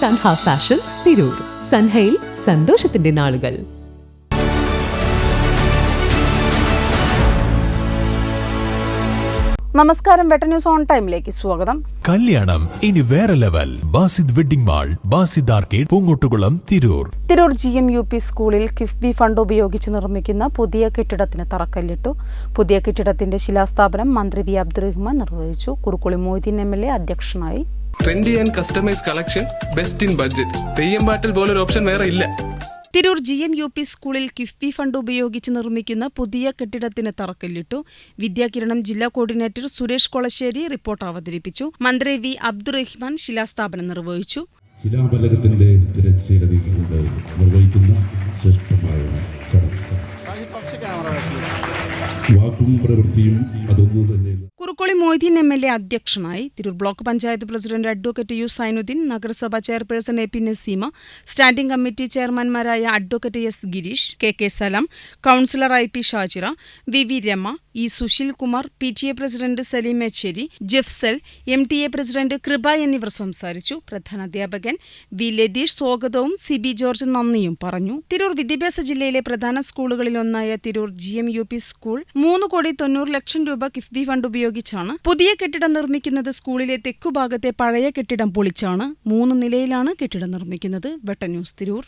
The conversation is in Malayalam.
സൻഹ ഫാഷൻസ് തിരൂർ. സൻഹയിൽ സന്തോഷത്തിന്റെ നാളുകൾ. നമസ്കാരം വെട്ട ന്യൂസ് ഓൺ ടൈമിലേക്ക് സ്വാഗതം. കല്യാണം ഇനി വേറെ level. Basid wedding mall Basid arcade Poongottukulam Tirur. Tirur G M U P സ്കൂളിൽ കിഫ്ബി ഫണ്ട് ഉപയോഗിച്ച് നിർമ്മിക്കുന്ന പുതിയ കെട്ടിടത്തിന് തറക്കല്ലിട്ടു. പുതിയ കെട്ടിടത്തിന്റെ ശിലാസ്ഥാപനം മന്ത്രി വി അബ്ദുറഹ്മാൻ നിർവഹിച്ചു. Kurukkoli Moideen M L A അധ്യക്ഷനായി. Trendy and customise collection best in budget Theyyam പാട്ടിൽ പോലൊരു ഓപ്ഷൻ വേറെ ഇല്ല. Tirur G M U P സ്കൂളിൽ കിഫ്ബി ഫണ്ട് ഉപയോഗിച്ച് നിർമ്മിക്കുന്ന പുതിയ കെട്ടിടത്തിന് തറക്കല്ലിട്ടു. വിദ്യാകിരണം ജില്ലാ കോർഡിനേറ്റർ സുരേഷ് കൊളശ്ശേരി റിപ്പോർട്ട് അവതരിപ്പിച്ചു. മന്ത്രി വി അബ്ദുറഹ്മാൻ ശിലാസ്ഥാപനം നിർവഹിച്ചു. ശിലാഫലകത്തിന്റെ നിർവഹിക്കുന്ന ശ്രേഷ്ഠമായ ചടങ്ങ്. വാക്കും പ്രവൃത്തിയും അതൊന്നും തന്നെ മൊയ്തീൻ എം എൽ എ അധ്യക്ഷനായി Tirur block panchayat president advocate U Zainuddin നഗരസഭാ chairperson A P Naseema standing committee ചെയർമാൻമാരായ advocate S Girish K K Salam councillor I P Shajira V V Rama E Susheel Kumar P T A president Saleem Echeri Jefsal M T A president Kripa എന്നിവർ സംസാരിച്ചു. പ്രധാന അധ്യാപകൻ വി ലതീഷ് സ്വാഗതവും സി ബി ജോർജ് നന്ദിയും പറഞ്ഞു. തിരൂർ വിദ്യാഭ്യാസ ജില്ലയിലെ പ്രധാന സ്കൂളുകളിലൊന്നായ Tirur G M U P school മൂന്ന് കോടി തൊണ്ണൂറ് ലക്ഷം രൂപ കിഫ്ബി ഫണ്ട് ഉപയോഗിച്ചാണ് പുതിയ കെട്ടിടം നിർമ്മിക്കുന്നത് സ്കൂളിലെ തെക്കുഭാഗത്തെ പഴയ കെട്ടിടം പൊളിച്ചാണ് മൂന്ന് നിലയിലാണ് കെട്ടിടം നിർമ്മിക്കുന്നത്. വെട്ടന്യൂസ് തിരൂർ.